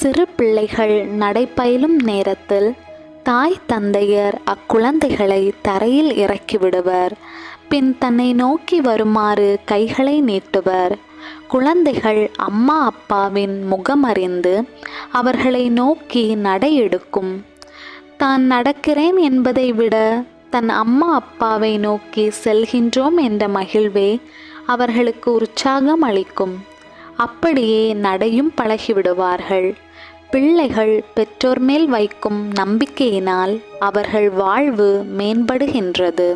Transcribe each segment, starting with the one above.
சிறு பிள்ளைகள் நடைபயிலும் நேரத்தில் தாய் தந்தையர் அக்குழந்தைகளை தரையில் இறக்கிவிடுவர் பின் தன்னை நோக்கி வருமாறு கைகளை நீட்டுவர். குழந்தைகள் அம்மா அப்பாவின் முகமறிந்து அவர்களை நோக்கி நடை எடுக்கும் தான் நடக்கிறேன் என்பதை விட தன் அம்மா அப்பாவை நோக்கி செல்கின்றோம் என்ற மகிழ்வே அவர்களுக்கு உற்சாகம் அளிக்கும். அப்படியே நடையும் பழகிவிடுவார்கள். பிள்ளைகள் பெற்றோர் மேல் வைக்கும் நம்பிக்கையினால் அவர்கள் வாழ்வு மேம்படுகின்றது.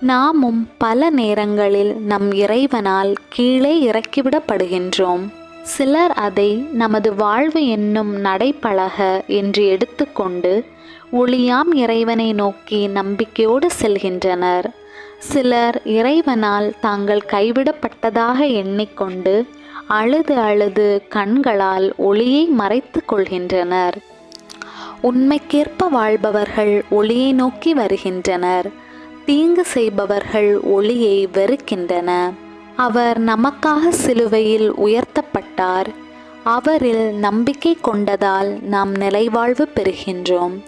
நாமும் பல நேரங்களில் நம் இறைவனால் கீழே இறக்கிவிடப்படுகின்றோம். சிலர் அதை நமது வாழ்வு என்னும் நடைப்பழக என்று எடுத்துக்கொண்டு ஒளியாம் இறைவனை நோக்கி நம்பிக்கையோடு செல்கின்றனர். சிலர் இறைவனால் தாங்கள் கைவிடப்பட்டதாக எண்ணிக்கொண்டு அழுது அழுது கண்களால் ஒளியை மறைத்து கொள்கின்றனர். உண்மைக்கேற்ப வாழ்பவர்கள் ஒளியை நோக்கி வருகின்றனர். தீங்கு செய்பவர்கள் ஒளியை வெறுக்கின்றன. அவர் நமக்காக சிலுவையில் உயர்த்தப்பட்டார். அவரில் நம்பிக்கை கொண்டதால் நாம் நிலைவாழ்வு பெறுகின்றோம்.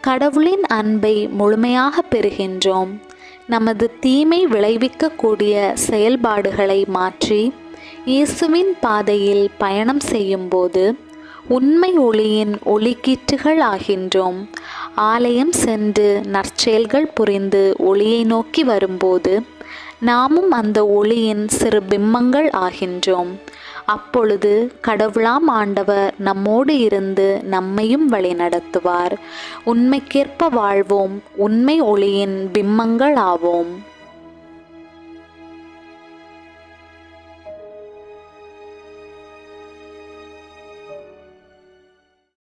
கடவுளின் அன்பை முழுமையாக பெறுகின்றோம். நமது தீமை விளைவிக்கக்கூடிய செயல்பாடுகளை மாற்றி இயேசுவின் பாதையில் பயணம் செய்யும்போது உண்மை ஒளியின் ஒளிக்கீற்றுகள் ஆகின்றோம். ஆலயம் சென்று நற்செயல்கள் புரிந்து ஒளியை நோக்கி வரும்போது நாமும் அந்த ஒளியின் சிறு பிம்பங்கள் ஆகின்றோம். அப்பொழுது கடவுளாம் ஆண்டவர் நம்மோடு இருந்து நம்மையும் வழிநடத்துவார். உண்மைக்கேற்ப வாழ்வோம். உண்மை ஒளியின் பிம்பங்கள் ஆவோம்.